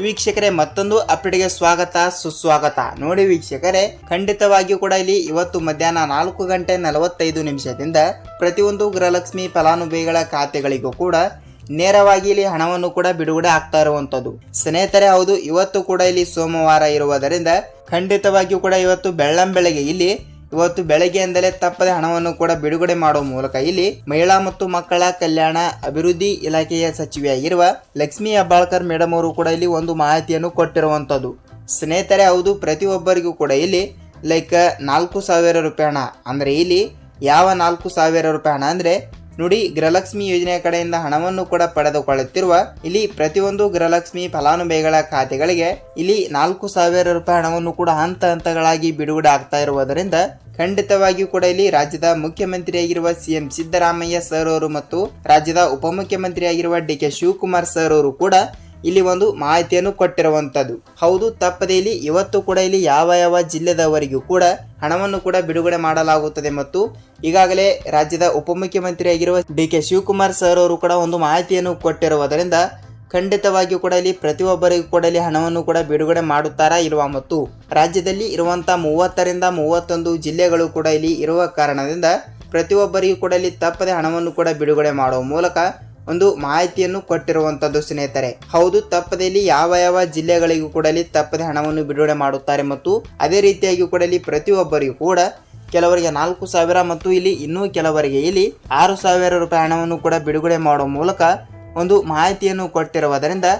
ವೀಕ್ಷಕರೇ, ಮತ್ತೊಂದು ಅಪ್ಡೇಟ್ಗೆ ಸ್ವಾಗತ, ಸುಸ್ವಾಗತ. ನೋಡಿ ವೀಕ್ಷಕರೇ, ಖಂಡಿತವಾಗಿಯೂ ಕೂಡ ಇಲ್ಲಿ ಇವತ್ತು ಮಧ್ಯಾಹ್ನ ನಾಲ್ಕು ಗಂಟೆ ನಲವತ್ತೈದು ನಿಮಿಷದಿಂದ ಪ್ರತಿಯೊಂದು ಗೃಹಲಕ್ಷ್ಮಿ ಫಲಾನುಭವಿಗಳ ಖಾತೆಗಳಿಗೂ ಕೂಡ ನೇರವಾಗಿ ಇಲ್ಲಿ ಹಣವನ್ನು ಕೂಡ ಬಿಡುಗಡೆ ಆಗ್ತಾ ಇರುವಂಥದ್ದು. ಸ್ನೇಹಿತರೆ, ಹೌದು, ಇವತ್ತು ಕೂಡ ಇಲ್ಲಿ ಸೋಮವಾರ ಇರುವುದರಿಂದ ಖಂಡಿತವಾಗಿಯೂ ಕೂಡ ಇವತ್ತು ಬೆಳ್ಳಂ ಬೆಳಗ್ಗೆ ಇಲ್ಲಿ ಇವತ್ತು ಬೆಳಗ್ಗೆಯಿಂದಲೇ ತಪ್ಪದೆ ಹಣವನ್ನು ಕೂಡ ಬಿಡುಗಡೆ ಮಾಡುವ ಮೂಲಕ ಇಲ್ಲಿ ಮಹಿಳಾ ಮತ್ತು ಮಕ್ಕಳ ಕಲ್ಯಾಣ ಅಭಿವೃದ್ಧಿ ಇಲಾಖೆಯ ಸಚಿವೆಯಾಗಿರುವ ಲಕ್ಷ್ಮಿ ಅಬ್ಬಾಳ್ಕರ್ ಮೇಡಮ್ ಅವರು ಕೂಡ ಇಲ್ಲಿ ಒಂದು ಮಾಹಿತಿಯನ್ನು ಕೊಟ್ಟಿರುವಂಥದ್ದು ಸ್ನೇಹಿತರೆ, ಹೌದು, ಪ್ರತಿಯೊಬ್ಬರಿಗೂ ಕೂಡ ಇಲ್ಲಿ ಲೈಕ್ ನಾಲ್ಕು ಸಾವಿರ ರೂಪಾಯಿ ಹಣ. ಅಂದ್ರೆ ಇಲ್ಲಿ ಯಾವ ನಾಲ್ಕು ಸಾವಿರ ರೂಪಾಯಿ ಹಣ ಅಂದ್ರೆ ನೋಡಿ ಗೃಹಲಕ್ಷ್ಮಿ ಯೋಜನೆಯ ಕಡೆಯಿಂದ ಹಣವನ್ನು ಕೂಡ ಪಡೆದುಕೊಳ್ಳುತ್ತಿರುವ ಇಲ್ಲಿ ಪ್ರತಿಯೊಂದು ಗೃಹಲಕ್ಷ್ಮಿ ಫಲಾನುಭವಿಗಳ ಖಾತೆಗಳಿಗೆ ಇಲ್ಲಿ ನಾಲ್ಕು ಸಾವಿರ ರೂಪಾಯಿ ಹಣವನ್ನು ಕೂಡ ಹಂತ ಹಂತಗಳಾಗಿ ಬಿಡುಗಡೆ ಆಗ್ತಾ ಇರುವುದರಿಂದ ಖಂಡಿತವಾಗಿಯೂ ಕೂಡ ಇಲ್ಲಿ ರಾಜ್ಯದ ಮುಖ್ಯಮಂತ್ರಿಯಾಗಿರುವ ಸಿಎಂ ಸಿದ್ದರಾಮಯ್ಯ ಸರ್ ಅವರು ಮತ್ತು ರಾಜ್ಯದ ಉಪಮುಖ್ಯಮಂತ್ರಿಯಾಗಿರುವ ಡಿ ಕೆ ಶಿವಕುಮಾರ್ ಸರ್ ಅವರು ಕೂಡ ಇಲ್ಲಿ ಒಂದು ಮಾಹಿತಿಯನ್ನು ಕೊಟ್ಟಿರುವಂಥದ್ದು. ಹೌದು, ತಪ್ಪದೆ ಇಲ್ಲಿ ಇವತ್ತು ಕೂಡ ಇಲ್ಲಿ ಯಾವ ಯಾವ ಜಿಲ್ಲೆದವರಿಗೂ ಕೂಡ ಹಣವನ್ನು ಕೂಡ ಬಿಡುಗಡೆ ಮಾಡಲಾಗುತ್ತದೆ ಮತ್ತು ಈಗಾಗಲೇ ರಾಜ್ಯದ ಉಪಮುಖ್ಯಮಂತ್ರಿಯಾಗಿರುವ ಡಿ ಕೆ ಶಿವಕುಮಾರ್ ಸರ್ ಅವರು ಕೂಡ ಒಂದು ಮಾಹಿತಿಯನ್ನು ಕೊಟ್ಟಿರುವುದರಿಂದ ಖಂಡಿತವಾಗಿಯೂ ಕೂಡ ಇಲ್ಲಿ ಪ್ರತಿಯೊಬ್ಬರಿಗೂ ಕೂಡ ಇಲ್ಲಿ ಹಣವನ್ನು ಕೂಡ ಬಿಡುಗಡೆ ಮಾಡುತ್ತಾರಾ ಇರುವ ಮತ್ತು ರಾಜ್ಯದಲ್ಲಿ ಇರುವಂತಹ ಮೂವತ್ತರಿಂದ ಮೂವತ್ತೊಂದು ಜಿಲ್ಲೆಗಳು ಕೂಡ ಇಲ್ಲಿ ಇರುವ ಕಾರಣದಿಂದ ಪ್ರತಿಯೊಬ್ಬರಿಗೂ ಕೂಡ ಇಲ್ಲಿ ತಪ್ಪದೆ ಹಣವನ್ನು ಕೂಡ ಬಿಡುಗಡೆ ಮಾಡುವ ಮೂಲಕ ಒಂದು ಮಾಹಿತಿಯನ್ನು ಕೊಟ್ಟಿರುವಂತದ್ದು ಸ್ನೇಹಿತರೆ. ಹೌದು ತಪ್ಪದೆ ಇಲ್ಲಿ ಯಾವ ಯಾವ ಜಿಲ್ಲೆಗಳಿಗೂ ಕೂಡ ಇಲ್ಲಿ ತಪ್ಪದೆ ಹಣವನ್ನು ಬಿಡುಗಡೆ ಮಾಡುತ್ತಾರೆ ಮತ್ತು ಅದೇ ರೀತಿಯಾಗಿ ಕೂಡ ಇಲ್ಲಿ ಪ್ರತಿಯೊಬ್ಬರಿಗೂ ಕೂಡ ಕೆಲವರಿಗೆ ನಾಲ್ಕು ಸಾವಿರ ಮತ್ತು ಇಲ್ಲಿ ಇನ್ನೂ ಕೆಲವರಿಗೆ ಇಲ್ಲಿ ಆರು ಸಾವಿರ ರೂಪಾಯಿ ಹಣವನ್ನು ಕೂಡ ಬಿಡುಗಡೆ ಮಾಡುವ ಮೂಲಕ ಒಂದು ಮಾಹಿತಿಯನ್ನು ಕೊಟ್ಟಿರುವುದರಿಂದ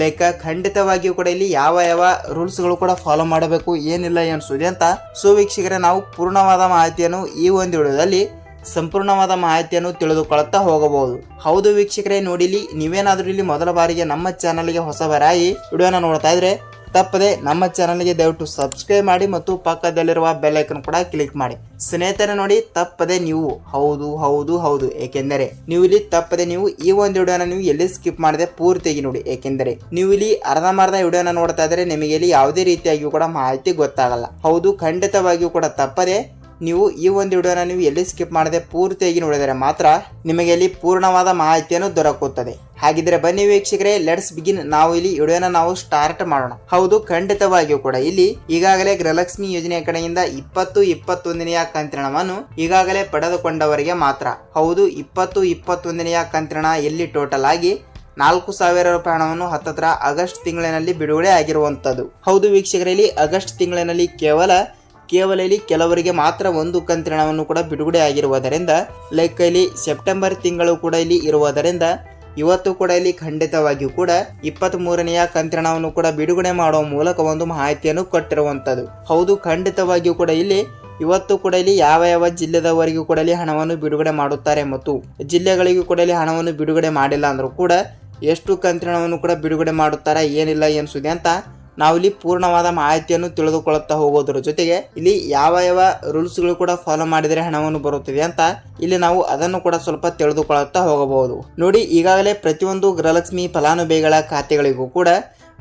ಲೈಕ್ ಖಂಡಿತವಾಗಿಯೂ ಕೂಡ ಇಲ್ಲಿ ಯಾವ ಯಾವ ರೂಲ್ಸ್ಗಳು ಕೂಡ ಫಾಲೋ ಮಾಡಬೇಕು, ಏನಿಲ್ಲ ಅನ್ಸುತ್ತೆ ಅಂತ. ಸೊ ನಾವು ಪೂರ್ಣವಾದ ಮಾಹಿತಿಯನ್ನು ಈ ಒಂದು ವಿಡಿಯೋದಲ್ಲಿ ಸಂಪೂರ್ಣವಾದ ಮಾಹಿತಿಯನ್ನು ತಿಳಿದುಕೊಳ್ಳುತ್ತಾ ಹೋಗಬಹುದು. ಹೌದು ವೀಕ್ಷಕರೇ, ನೋಡಿಲಿ, ನೀವೇನಾದರೂ ಇಲ್ಲಿ ಮೊದಲ ಬಾರಿಗೆ ನಮ್ಮ ಚಾನಲ್ಗೆ ಹೊಸಬರಾಗಿ ವಿಡಿಯೋನ ನೋಡ್ತಾ ಇದ್ರೆ ತಪ್ಪದೆ ನಮ್ಮ ಚಾನಲ್ಗೆ ದಯವಿಟ್ಟು ಸಬ್ಸ್ಕ್ರೈಬ್ ಮಾಡಿ ಮತ್ತು ಪಕ್ಕದಲ್ಲಿರುವ ಬೆಲ್ ಐಕನ್ ಕೂಡ ಕ್ಲಿಕ್ ಮಾಡಿ. ಸ್ನೇಹಿತರೆ, ನೋಡಿ, ತಪ್ಪದೆ ನೀವು ಹೌದು ಹೌದು ಹೌದು. ಏಕೆಂದರೆ ನೀವು ಇಲ್ಲಿ ತಪ್ಪದೆ ನೀವು ಈ ಒಂದು ವಿಡಿಯೋನ ನೀವು ಎಲ್ಲಿ ಸ್ಕಿಪ್ ಮಾಡದೆ ಪೂರ್ತಿಯಾಗಿ ನೋಡಿ. ಏಕೆಂದರೆ ನೀವು ಇಲ್ಲಿ ಅರ್ಧಮರ್ಧ ವಿಡಿಯೋನ ನೋಡ್ತಾ ಇದ್ರೆ ನಿಮಗೆ ಇಲ್ಲಿ ಯಾವುದೇ ರೀತಿಯಾಗಿಯೂ ಕೂಡ ಮಾಹಿತಿ ಗೊತ್ತಾಗಲ್ಲ. ಹೌದು, ಖಂಡಿತವಾಗಿಯೂ ಕೂಡ ತಪ್ಪದೆ ನೀವು ಈ ಒಂದು ವಿಡಿಯೋನ ನೀವು ಎಲ್ಲಿ ಸ್ಕಿಪ್ ಮಾಡದೆ ಪೂರ್ತಿಯಾಗಿ ನೋಡಿದರೆ ಮಾತ್ರ ನಿಮಗೆ ಇಲ್ಲಿ ಪೂರ್ಣವಾದ ಮಾಹಿತಿಯನ್ನು ದೊರಕುತ್ತದೆ. ಹಾಗಿದ್ರೆ ಬನ್ನಿ ವೀಕ್ಷಕರೇ ಲೆಟ್ಸ್ ಬಿಗಿನ್ ನಾವು ಇಲ್ಲಿ ವಿಡಿಯೋನ ನಾವು ಸ್ಟಾರ್ಟ್ ಮಾಡೋಣ. ಹೌದು, ಖಂಡಿತವಾಗಿಯೂ ಕೂಡ ಇಲ್ಲಿ ಈಗಾಗಲೇ ಗೃಹಲಕ್ಷ್ಮಿ ಯೋಜನೆಯ ಕಡೆಯಿಂದ ಇಪ್ಪತ್ತು ಇಪ್ಪತ್ತೊಂದನೆಯ ಕಂತ್ರಣವನ್ನು ಈಗಾಗಲೇ ಪಡೆದುಕೊಂಡವರಿಗೆ ಮಾತ್ರ. ಹೌದು, ಇಪ್ಪತ್ತು ಇಪ್ಪತ್ತೊಂದನೆಯ ಕಂತ್ರಣ ಇಲ್ಲಿ ಟೋಟಲ್ ಆಗಿ ನಾಲ್ಕು ಸಾವಿರ ರೂಪಾಯಿ ಹಣವನ್ನು ಹತ್ತತ್ರ ಆಗಸ್ಟ್ ತಿಂಗಳಿನಲ್ಲಿ ಬಿಡುಗಡೆ ಆಗಿರುವಂತದ್ದು ಹೌದು ವೀಕ್ಷಕರಲ್ಲಿ ಆಗಸ್ಟ್ ತಿಂಗಳಿನಲ್ಲಿ ಕೇವಲ ಕೇವಲ ಇಲ್ಲಿ ಕೆಲವರಿಗೆ ಮಾತ್ರ ಒಂದು ಕಂತಿನವನ್ನು ಕೂಡ ಬಿಡುಗಡೆ ಆಗಿರುವುದರಿಂದ ಲೈಕ್ ಇಲ್ಲಿ ಸೆಪ್ಟೆಂಬರ್ ತಿಂಗಳು ಕೂಡ ಇಲ್ಲಿ ಇರುವುದರಿಂದ, ಇವತ್ತು ಕೂಡ ಇಲ್ಲಿ ಖಂಡಿತವಾಗಿಯೂ ಕೂಡ ಇಪ್ಪತ್ತ್ ಮೂರನೆಯ ಕಂತಿನವನ್ನು ಕೂಡ ಬಿಡುಗಡೆ ಮಾಡುವ ಮೂಲಕ ಒಂದು ಮಾಹಿತಿಯನ್ನು ಕೊಟ್ಟಿರುವಂಥದ್ದು. ಹೌದು, ಖಂಡಿತವಾಗಿಯೂ ಕೂಡ ಇಲ್ಲಿ, ಇವತ್ತು ಕೂಡ ಇಲ್ಲಿ ಯಾವ ಯಾವ ಜಿಲ್ಲೆದವರಿಗೂ ಕೂಡ ಇಲ್ಲಿ ಹಣವನ್ನು ಬಿಡುಗಡೆ ಮಾಡುತ್ತಾರೆ ಮತ್ತು ಜಿಲ್ಲೆಗಳಿಗೂ ಕೂಡ ಇಲ್ಲಿ ಹಣವನ್ನು ಬಿಡುಗಡೆ ಮಾಡಿಲ್ಲ ಅಂದರೂ ಕೂಡ, ಎಷ್ಟು ಕಂತ್ರಣವನ್ನು ಕೂಡ ಬಿಡುಗಡೆ ಮಾಡುತ್ತಾರೆ, ಏನಿಲ್ಲ ಏನಿಸುತ್ತೆ ಅಂತ ನಾವು ಇಲ್ಲಿ ಪೂರ್ಣವಾದ ಮಾಹಿತಿಯನ್ನು ತಿಳಿದುಕೊಳ್ಳುತ್ತಾ ಹೋಗೋದ್ರ ಜೊತೆಗೆ ಇಲ್ಲಿ ಯಾವ ಯಾವ ರೂಲ್ಸ್ಗಳು ಕೂಡ ಫಾಲೋ ಮಾಡಿದರೆ ಹಣವನ್ನು ಬರುತ್ತದೆ ಅಂತ ಇಲ್ಲಿ ನಾವು ಅದನ್ನು ಕೂಡ ಸ್ವಲ್ಪ ತಿಳಿದುಕೊಳ್ಳುತ್ತಾ ಹೋಗಬಹುದು. ನೋಡಿ, ಈಗಾಗಲೇ ಪ್ರತಿಯೊಂದು ಗೃಹಲಕ್ಷ್ಮಿ ಫಲಾನುಭವಿಗಳ ಖಾತೆಗಳಿಗೂ ಕೂಡ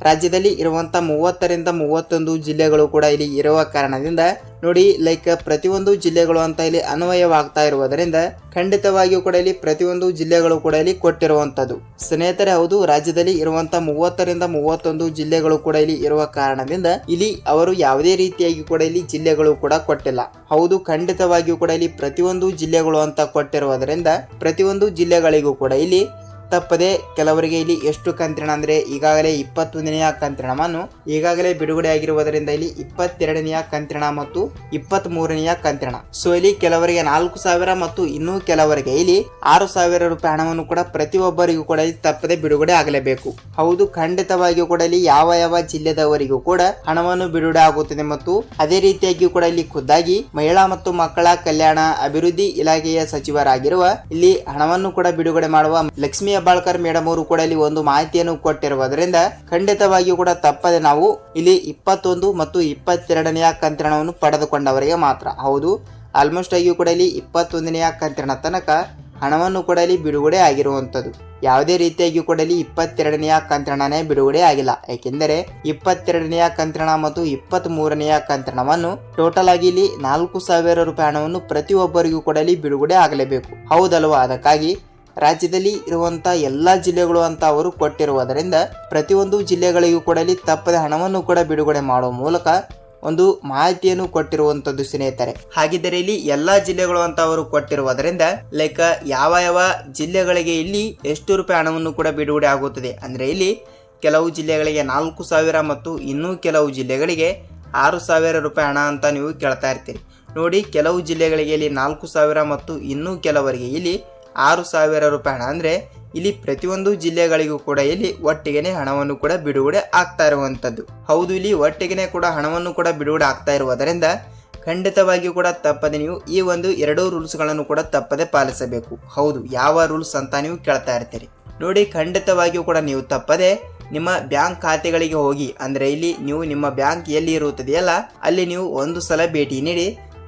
ರಾಜ್ಯದಲ್ಲಿ ಇರುವಂತ ಮೂವತ್ತರಿಂದ ಮೂವತ್ತೊಂದು ಜಿಲ್ಲೆಗಳು ಕೂಡ ಇಲ್ಲಿ ಇರುವ ಕಾರಣದಿಂದ ನೋಡಿ ಲೈಕ್ ಪ್ರತಿಯೊಂದು ಜಿಲ್ಲೆಗಳು ಅಂತ ಇಲ್ಲಿ ಅನ್ವಯವಾಗ್ತಾ ಇರುವುದರಿಂದ ಖಂಡಿತವಾಗಿಯೂ ಕೂಡ ಇಲ್ಲಿ ಪ್ರತಿಯೊಂದು ಜಿಲ್ಲೆಗಳು ಕೂಡ ಇಲ್ಲಿ ಕೊಟ್ಟಿರುವಂತದ್ದು ಸ್ನೇಹಿತರೆ, ಹೌದು, ರಾಜ್ಯದಲ್ಲಿ ಇರುವಂತ ಮೂವತ್ತರಿಂದ ಮೂವತ್ತೊಂದು ಜಿಲ್ಲೆಗಳು ಕೂಡ ಇಲ್ಲಿ ಇರುವ ಕಾರಣದಿಂದ ಇಲ್ಲಿ ಅವರು ಯಾವುದೇ ರೀತಿಯಾಗಿ ಕೂಡ ಇಲ್ಲಿ ಜಿಲ್ಲೆಗಳು ಕೂಡ ಕೊಟ್ಟಿಲ್ಲ. ಹೌದು, ಖಂಡಿತವಾಗಿಯೂ ಕೂಡ ಇಲ್ಲಿ ಪ್ರತಿಯೊಂದು ಜಿಲ್ಲೆಗಳು ಅಂತ ಕೊಟ್ಟಿರುವುದರಿಂದ ಪ್ರತಿಯೊಂದು ಜಿಲ್ಲೆಗಳಿಗೂ ಕೂಡ ಇಲ್ಲಿ ತಪ್ಪದೆ ಕೆಲವರಿಗೆ ಇಲ್ಲಿ ಎಷ್ಟು ಕಂತ್ರಿಣ ಅಂದರೆ ಈಗಾಗಲೇ ಇಪ್ಪತ್ತೊಂದನೆಯ ಕಂತ್ರಿಣವನ್ನು ಈಗಾಗಲೇ ಬಿಡುಗಡೆ ಆಗಿರುವುದರಿಂದ ಇಲ್ಲಿ ಇಪ್ಪತ್ತೆರಡನೆಯ ಕಂತ್ರಿಣ ಮತ್ತು ಇಪ್ಪತ್ತ್ ಮೂರನೆಯ ಕಂತ್ರಿಣ. ಸೊ ಇಲ್ಲಿ ಕೆಲವರಿಗೆ ನಾಲ್ಕು ಸಾವಿರ ಮತ್ತು ಇನ್ನೂ ಕೆಲವರಿಗೆ ಇಲ್ಲಿ ಆರು ಸಾವಿರ ರೂಪಾಯಿ ಹಣವನ್ನು ಕೂಡ ಪ್ರತಿಯೊಬ್ಬರಿಗೂ ಕೂಡ ಇಲ್ಲಿ ತಪ್ಪದೆ ಬಿಡುಗಡೆ ಆಗಲೇಬೇಕು. ಹೌದು, ಖಂಡಿತವಾಗಿಯೂ ಕೂಡ ಇಲ್ಲಿ ಯಾವ ಯಾವ ಜಿಲ್ಲೆದವರಿಗೂ ಕೂಡ ಹಣವನ್ನು ಬಿಡುಗಡೆ ಆಗುತ್ತದೆ ಮತ್ತು ಅದೇ ರೀತಿಯಾಗಿ ಕೂಡ ಇಲ್ಲಿ ಖುದ್ದಾಗಿ ಮಹಿಳಾ ಮತ್ತು ಮಕ್ಕಳ ಕಲ್ಯಾಣ ಅಭಿವೃದ್ಧಿ ಇಲಾಖೆಯ ಸಚಿವರಾಗಿರುವ ಇಲ್ಲಿ ಹಣವನ್ನು ಕೂಡ ಬಿಡುಗಡೆ ಮಾಡುವ ಲಕ್ಷ್ಮೀ ಹೆಬ್ಬಾಳ್ಕರ್ ಮೇಡಮ್ ಅವರು ಕೂಡ ಇಲ್ಲಿ ಒಂದು ಮಾಹಿತಿಯನ್ನು ಕೊಟ್ಟಿರುವುದರಿಂದ ಖಂಡಿತವಾಗಿಯೂ ಕೂಡ ತಪ್ಪದೆ ನಾವು ಇಲ್ಲಿ ಇಪ್ಪತ್ತೊಂದು ಮತ್ತು ಇಪ್ಪತ್ತೆರಡನೆಯ ಕಂತಿರಣವನ್ನು ಪಡೆದುಕೊಂಡವರಿಗೆ ಮಾತ್ರ. ಹೌದು ಆಲ್ಮೋಸ್ಟ್ ಆಗಿಯೂ ಕೂಡ ಇಲ್ಲಿ ಇಪ್ಪತ್ತೊಂದನೆಯ ಕಂತಿರಣ ತನಕ ಹಣವನ್ನು ಕೂಡ ಇಲ್ಲಿ ಬಿಡುಗಡೆ ಆಗಿರುವಂಥದ್ದು. ಯಾವುದೇ ರೀತಿಯಾಗಿ ಕೂಡ ಇಲ್ಲಿ ಇಪ್ಪತ್ತೆರಡನೆಯ ಕಂತಿರಣನೇ ಬಿಡುಗಡೆ ಆಗಿಲ್ಲ. ಏಕೆಂದರೆ ಇಪ್ಪತ್ತೆರಡನೆಯ ಕಂತಿರಣ ಮತ್ತು ಇಪ್ಪತ್ತ್ ಮೂರನೆಯ ಕಂತಿರಣವನ್ನು ಟೋಟಲ್ ಆಗಿ ಇಲ್ಲಿ ನಾಲ್ಕು ಸಾವಿರ ರೂಪಾಯಿ ಹಣವನ್ನು ಪ್ರತಿಯೊಬ್ಬರಿಗೂ ಕೂಡ ಇಲ್ಲಿ ಬಿಡುಗಡೆ ಆಗಲೇಬೇಕು. ಹೌದಲ್ವಾ? ಅದಕ್ಕಾಗಿ ರಾಜ್ಯದಲ್ಲಿ ಇರುವಂತ ಎಲ್ಲಾ ಜಿಲ್ಲೆಗಳು ಅಂತ ಅವರು ಕೊಟ್ಟಿರುವುದರಿಂದ ಪ್ರತಿಯೊಂದು ಜಿಲ್ಲೆಗಳಿಗೂ ಕೂಡ ಇಲ್ಲಿ ತಪ್ಪದೆ ಹಣವನ್ನು ಕೂಡ ಬಿಡುಗಡೆ ಮಾಡುವ ಮೂಲಕ ಒಂದು ಮಾಹಿತಿಯನ್ನು ಕೊಟ್ಟಿರುವಂತದ್ದು ಸ್ನೇಹಿತರೆ. ಹಾಗಿದ್ದರೆ ಇಲ್ಲಿ ಎಲ್ಲಾ ಜಿಲ್ಲೆಗಳು ಅಂತ ಅವರು ಕೊಟ್ಟಿರುವುದರಿಂದ ಲೈಕ್ ಯಾವ ಯಾವ ಜಿಲ್ಲೆಗಳಿಗೆ ಇಲ್ಲಿ ಎಷ್ಟು ರೂಪಾಯಿ ಹಣವನ್ನು ಕೂಡ ಬಿಡುಗಡೆ ಆಗುತ್ತದೆ. ಅಂದ್ರೆ ಇಲ್ಲಿ ಕೆಲವು ಜಿಲ್ಲೆಗಳಿಗೆ ನಾಲ್ಕು ಸಾವಿರ ಮತ್ತು ಇನ್ನೂ ಕೆಲವು ಜಿಲ್ಲೆಗಳಿಗೆ ಆರು ಸಾವಿರ ರೂಪಾಯಿ ಹಣ ಅಂತ ನೀವು ಕೇಳ್ತಾ ಇರ್ತೀರಿ. ನೋಡಿ, ಕೆಲವು ಜಿಲ್ಲೆಗಳಿಗೆ ಇಲ್ಲಿ ನಾಲ್ಕು ಸಾವಿರ ಮತ್ತು ಇನ್ನೂ ಕೆಲವರಿಗೆ ಇಲ್ಲಿ ಆರು ಸಾವಿರ ರೂಪಾಯಿ ಹಣ ಅಂದರೆ ಇಲ್ಲಿ ಪ್ರತಿಯೊಂದು ಜಿಲ್ಲೆಗಳಿಗೂ ಕೂಡ ಇಲ್ಲಿ ಒಟ್ಟಿಗೆನೆ ಹಣವನ್ನು ಕೂಡ ಬಿಡುಗಡೆ ಆಗ್ತಾ ಇರುವಂಥದ್ದು ಹೌದು, ಇಲ್ಲಿ ಒಟ್ಟಿಗೆನೆ ಕೂಡ ಹಣವನ್ನು ಕೂಡ ಬಿಡುಗಡೆ ಆಗ್ತಾ ಇರುವುದರಿಂದ ಖಂಡಿತವಾಗಿಯೂ ಕೂಡ ತಪ್ಪದೆ ನೀವು ಈ ಒಂದು ಎರಡೂ ರೂಲ್ಸ್ಗಳನ್ನು ಕೂಡ ತಪ್ಪದೆ ಪಾಲಿಸಬೇಕು. ಹೌದು, ಯಾವ ರೂಲ್ಸ್ ಅಂತ ನೀವು ಕೇಳ್ತಾ ಇರ್ತೀರಿ. ನೋಡಿ, ಖಂಡಿತವಾಗಿಯೂ ಕೂಡ ನೀವು ತಪ್ಪದೆ ನಿಮ್ಮ ಬ್ಯಾಂಕ್ ಖಾತೆಗಳಿಗೆ ಹೋಗಿ, ಅಂದರೆ ಇಲ್ಲಿ ನೀವು ನಿಮ್ಮ ಬ್ಯಾಂಕ್ ಎಲ್ಲಿ ಇರುತ್ತದೆಯಲ್ಲ, ಅಲ್ಲಿ ನೀವು ಒಂದು ಸಲ ಭೇಟಿ ನೀಡಿ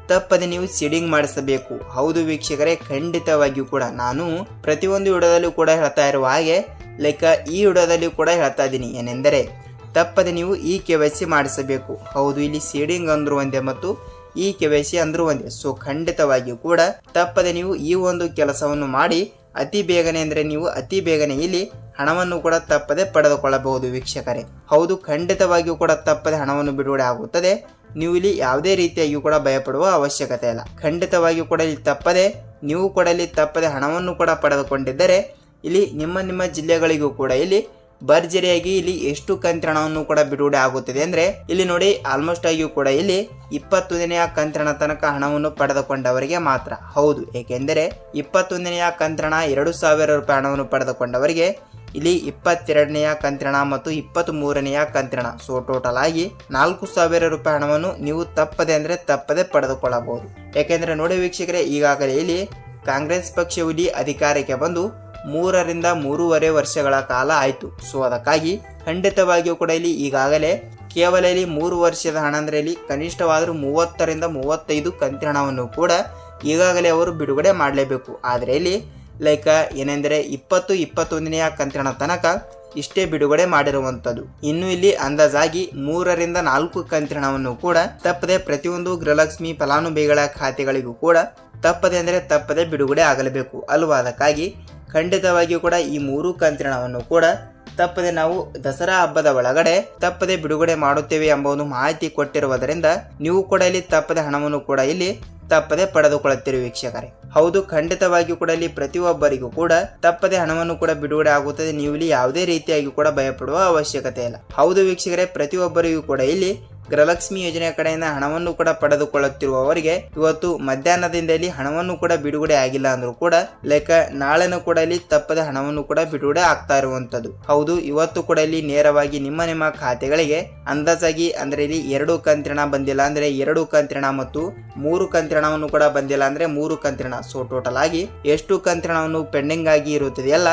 ತಪ್ಪದೆ ನೀವು ಸೀಡಿಂಗ್ ಮಾಡಿಸಬೇಕು. ಹೌದು ವೀಕ್ಷಕರೇ, ಖಂಡಿತವಾಗಿಯೂ ಕೂಡ. ನಾನು ಪ್ರತಿಯೊಂದು ವಿಡಿಯೋದಲ್ಲೂ ಕೂಡ ಹೇಳ್ತಾ ಇರುವ ಹಾಗೆ, ಲೈಕ್ ಈ ವಿಡಿಯೋದಲ್ಲಿ ಕೂಡ ಹೇಳ್ತಾ ಇದ್ದೀನಿ. ಏನೆಂದರೆ ತಪ್ಪದೆ ನೀವು ಈ ಕೆ ವೈ ಸಿ ಮಾಡಿಸಬೇಕು. ಹೌದು, ಇಲ್ಲಿ ಸೀಡಿಂಗ್ ಅಂದರೂ ಒಂದೇ ಮತ್ತು ಈ ಕೆ ವೈ ಸಿ ಅಂದರೂ ಒಂದೇ. ಸೊ, ಖಂಡಿತವಾಗಿಯೂ ಕೂಡ ತಪ್ಪದೆ ನೀವು ಈ ಒಂದು ಕೆಲಸವನ್ನು ಮಾಡಿ ಅತಿ ಬೇಗನೆ ಅಂದರೆ ನೀವು ಅತಿ ಬೇಗನೆ ಇಲ್ಲಿ ಹಣವನ್ನು ಕೂಡ ತಪ್ಪದೆ ಪಡೆದುಕೊಳ್ಳಬಹುದು ವೀಕ್ಷಕರೇ. ಹೌದು, ಖಂಡಿತವಾಗಿಯೂ ಕೂಡ ತಪ್ಪದೆ ಹಣವನ್ನು ಬಿಡುಗಡೆ ಆಗುತ್ತದೆ. ನೀವು ಇಲ್ಲಿ ಯಾವುದೇ ರೀತಿಯಾಗಿಯೂ ಕೂಡ ಭಯಪಡುವ ಅವಶ್ಯಕತೆ ಇಲ್ಲ. ಖಂಡಿತವಾಗಿಯೂ ಕೂಡ ಇಲ್ಲಿ ತಪ್ಪದೆ, ನೀವು ಕೂಡ ಇಲ್ಲಿ ತಪ್ಪದೆ ಹಣವನ್ನು ಕೂಡ ಪಡೆದುಕೊಂಡಿದ್ದರೆ, ಇಲ್ಲಿ ನಿಮ್ಮ ನಿಮ್ಮ ಜಿಲ್ಲೆಗಳಿಗೂ ಕೂಡ ಇಲ್ಲಿ ಭರ್ಜರಿಯಾಗಿ ಇಲ್ಲಿ ಎಷ್ಟು ಕಂತ್ರಣವನ್ನು ಕೂಡ ಬಿಡುಗಡೆ ಆಗುತ್ತದೆ ಅಂದ್ರೆ ಇಲ್ಲಿ ನೋಡಿ ಆಲ್ಮೋಸ್ಟ್ ಆಗಿಯೂ ಕೂಡ ಇಲ್ಲಿ ಇಪ್ಪತ್ತೊಂದನೆಯ ಕಂತ್ರಣ ತನಕ ಹಣವನ್ನು ಪಡೆದುಕೊಂಡವರಿಗೆ ಮಾತ್ರ. ಹೌದು, ಏಕೆಂದರೆ ಇಪ್ಪತ್ತೊಂದನೆಯ ಕಂತ್ರಣ ಎರಡು ಸಾವಿರ ರೂಪಾಯಿ ಹಣವನ್ನು ಪಡೆದುಕೊಂಡವರಿಗೆ ಇಲ್ಲಿ ಇಪ್ಪತ್ತೆರಡನೆಯ ಕಂತ್ರಣ ಮತ್ತು ಇಪ್ಪತ್ತ್ ಮೂರನೆಯ ಕಂತ್ರಣ. ಸೊ ಟೋಟಲ್ ಆಗಿ ನಾಲ್ಕು ಸಾವಿರ ರೂಪಾಯಿ ಹಣವನ್ನು ನೀವು ತಪ್ಪದೆ ಅಂದ್ರೆ ತಪ್ಪದೆ ಪಡೆದುಕೊಳ್ಳಬಹುದು. ಏಕೆಂದರೆ ನೋಡಿ ವೀಕ್ಷಕರೇ, ಈಗಾಗಲೇ ಇಲ್ಲಿ ಕಾಂಗ್ರೆಸ್ ಪಕ್ಷವು ಇಲ್ಲಿ ಅಧಿಕಾರಕ್ಕೆ ಬಂದು ಮೂರರಿಂದ ಮೂರುವರೆ ವರ್ಷಗಳ ಕಾಲ ಆಯಿತು. ಸೊ, ಅದಕ್ಕಾಗಿ ಖಂಡಿತವಾಗಿಯೂ ಕೂಡ ಇಲ್ಲಿ ಈಗಾಗಲೇ ಕೇವಲ ಇಲ್ಲಿ ಮೂರು ವರ್ಷದ ಹಣ ಅಂದರೆ ಇಲ್ಲಿ ಕನಿಷ್ಠವಾದರೂ ಮೂವತ್ತರಿಂದ ಮೂವತ್ತೈದು ಕಂತಿನ ಕೂಡ ಈಗಾಗಲೇ ಅವರು ಬಿಡುಗಡೆ ಮಾಡಲೇಬೇಕು. ಆದರೆ ಇಲ್ಲಿ, ಲೈಕ್ ಏನೆಂದರೆ ಇಪ್ಪತ್ತು, ಇಪ್ಪತ್ತೊಂದನೆಯ ಕಂತಿನ ತನಕ ಇಷ್ಟೇ ಬಿಡುಗಡೆ ಮಾಡಿರುವಂಥದ್ದು. ಇನ್ನು ಇಲ್ಲಿ ಅಂದಾಜಾಗಿ ಮೂರರಿಂದ ನಾಲ್ಕು ಕಂತಿನವನ್ನು ಕೂಡ ತಪ್ಪದೆ ಪ್ರತಿಯೊಂದು ಗೃಹಲಕ್ಷ್ಮಿ ಫಲಾನುಭವಿಗಳ ಖಾತೆಗಳಿಗೂ ಕೂಡ ತಪ್ಪದೆ ಅಂದರೆ ತಪ್ಪದೆ ಬಿಡುಗಡೆ ಆಗಲೇಬೇಕು. ಅಲ್ವಾ ಅದಕ್ಕಾಗಿ ಖಂಡಿತವಾಗಿಯೂ ಕೂಡ ಈ ಮೂರು ಕಂತಿನವನ್ನು ಕೂಡ ತಪ್ಪದೆ ನಾವು ದಸರಾ ಹಬ್ಬದ ಒಳಗಡೆ ತಪ್ಪದೆ ಬಿಡುಗಡೆ ಮಾಡುತ್ತೇವೆ ಎಂಬ ಒಂದು ಮಾಹಿತಿ ಕೊಟ್ಟಿರುವುದರಿಂದ ನೀವು ಕೂಡ ಇಲ್ಲಿ ತಪ್ಪದೆ ಹಣವನ್ನು ಕೂಡ ಇಲ್ಲಿ ತಪ್ಪದೆ ಪಡೆದುಕೊಳ್ಳುತ್ತಿರುವ ವೀಕ್ಷಕರೇ. ಹೌದು, ಖಂಡಿತವಾಗಿಯೂ ಕೂಡ ಇಲ್ಲಿ ಪ್ರತಿಯೊಬ್ಬರಿಗೂ ಕೂಡ ತಪ್ಪದೆ ಹಣವನ್ನು ಕೂಡ ಬಿಡುಗಡೆ ಆಗುತ್ತದೆ. ನೀವು ಇಲ್ಲಿ ಯಾವುದೇ ರೀತಿಯಾಗಿ ಕೂಡ ಭಯಪಡುವ ಅವಶ್ಯಕತೆ ಇಲ್ಲ. ಹೌದು ವೀಕ್ಷಕರೇ, ಪ್ರತಿಯೊಬ್ಬರಿಗೂ ಕೂಡ ಇಲ್ಲಿ ಗೃಹಲಕ್ಷ್ಮಿ ಯೋಜನೆಯ ಕಡೆಯಿಂದ ಹಣವನ್ನು ಕೂಡ ಪಡೆದುಕೊಳ್ಳುತ್ತಿರುವವರಿಗೆ ಇವತ್ತು ಮಧ್ಯಾಹ್ನದಿಂದ ಹಣವನ್ನು ಕೂಡ ಬಿಡುಗಡೆ ಆಗಿಲ್ಲ ಅಂದ್ರೂ ಕೂಡ ಲೈಕ್ ನಾಳೆನೂ ಕೂಡ ಇಲ್ಲಿ ತಪ್ಪದ ಹಣವನ್ನು ಕೂಡ ಬಿಡುಗಡೆ ಆಗ್ತಾ ಇರುವಂತದ್ದು ಹೌದು, ಇವತ್ತು ಕೂಡ ಇಲ್ಲಿ ನೇರವಾಗಿ ನಿಮ್ಮ ನಿಮ್ಮ ಖಾತೆಗಳಿಗೆ ಅಂದಾಜಾಗಿ ಅಂದ್ರೆ ಇಲ್ಲಿ ಎರಡು ಕಂತ್ರಣ ಬಂದಿಲ್ಲ ಅಂದ್ರೆ ಎರಡು ಕಂತ್ರಣ ಮತ್ತು ಮೂರು ಕಂತ್ರಣವನ್ನು ಕೂಡ ಬಂದಿಲ್ಲ ಅಂದ್ರೆ ಮೂರು ಕಂತ್ರಣ. ಸೊ ಟೋಟಲ್ ಆಗಿ ಎಷ್ಟು ಕಂತ್ರಣವನ್ನು ಪೆಂಡಿಂಗ್ ಆಗಿ ಇರುತ್ತದೆಯಲ್ಲ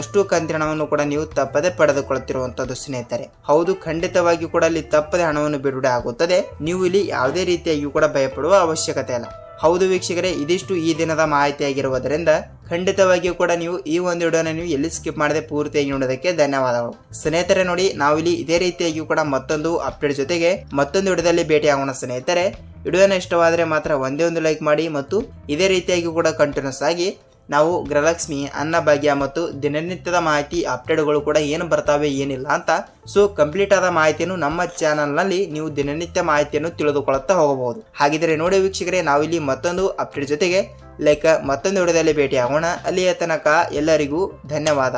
ಅಷ್ಟು ಕಂತಿರಣವನ್ನು ಕೂಡ ನೀವು ತಪ್ಪದೆ ಪಡೆದುಕೊಳ್ಳುತ್ತಿರುವಂತದ್ದು ಸ್ನೇಹಿತರೆ. ಹೌದು ಖಂಡಿತವಾಗಿ ಕೂಡ ಅಲ್ಲಿ ತಪ್ಪದೆ ಹಣವನ್ನು ಬಿಡುಗಡೆ ಆಗುತ್ತದೆ. ನೀವು ಇಲ್ಲಿ ಯಾವುದೇ ರೀತಿಯಾಗಿಯೂ ಕೂಡ ಭಯಪಡುವ ಅವಶ್ಯಕತೆ ಇಲ್ಲ. ಹೌದು ವೀಕ್ಷಕರೇ, ಇದಿಷ್ಟು ಈ ದಿನದ ಮಾಹಿತಿಯಾಗಿರುವುದರಿಂದ ಖಂಡಿತವಾಗಿಯೂ ಕೂಡ ನೀವು ಈ ಒಂದು ವಿಡಿಯೋನ ನೀವು ಎಲ್ಲಿ ಸ್ಕಿಪ್ ಮಾಡದೆ ಪೂರ್ತಿಯಾಗಿ ನೋಡೋದಕ್ಕೆ ಧನ್ಯವಾದಗಳು. ಸ್ನೇಹಿತರೆ ನೋಡಿ ನಾವಿಲ್ಲಿ ಇದೇ ರೀತಿಯಾಗಿಯೂ ಕೂಡ ಮತ್ತೊಂದು ಅಪ್ಡೇಟ್ ಜೊತೆಗೆ ಮತ್ತೊಂದು ವಿಡಿಯೋದಲ್ಲಿ ಭೇಟಿ ಆಗೋಣ ಸ್ನೇಹಿತರೆ. ವಿಡಿಯೋನ ಇಷ್ಟವಾದರೆ ಮಾತ್ರ ಒಂದೇ ಒಂದು ಲೈಕ್ ಮಾಡಿ ಮತ್ತು ಇದೇ ರೀತಿಯಾಗಿ ಕೂಡ ಕಂಟಿನ್ಯೂಸ್ ಆಗಿ ನಾವು ಗೃಹಲಕ್ಷ್ಮಿ ಅನ್ನಭಾಗ್ಯ ಮತ್ತು ದಿನನಿತ್ಯದ ಮಾಹಿತಿ ಅಪ್ಡೇಟ್ಗಳು ಕೂಡ ಏನು ಬರ್ತಾವೆ ಏನಿಲ್ಲ ಅಂತ ಸೊ ಕಂಪ್ಲೀಟ್ ಆದ ಮಾಹಿತಿಯನ್ನು ನಮ್ಮ ಚಾನಲ್ನಲ್ಲಿ ನೀವು ದಿನನಿತ್ಯ ಮಾಹಿತಿಯನ್ನು ತಿಳಿದುಕೊಳ್ಳುತ್ತಾ ಹೋಗಬಹುದು. ಹಾಗಿದ್ರೆ ನೋಡಿ ವೀಕ್ಷಕರೇ, ನಾವಿಲ್ಲಿ ಮತ್ತೊಂದು ಅಪ್ಡೇಟ್ ಜೊತೆಗೆ ಲೈಕ್ ಮತ್ತೊಂದು ವಿಡಿಯೋದಲ್ಲಿ ಭೇಟಿ ಆಗೋಣ ಅಲ್ಲಿಯ ತನಕ ಎಲ್ಲರಿಗೂ ಧನ್ಯವಾದ.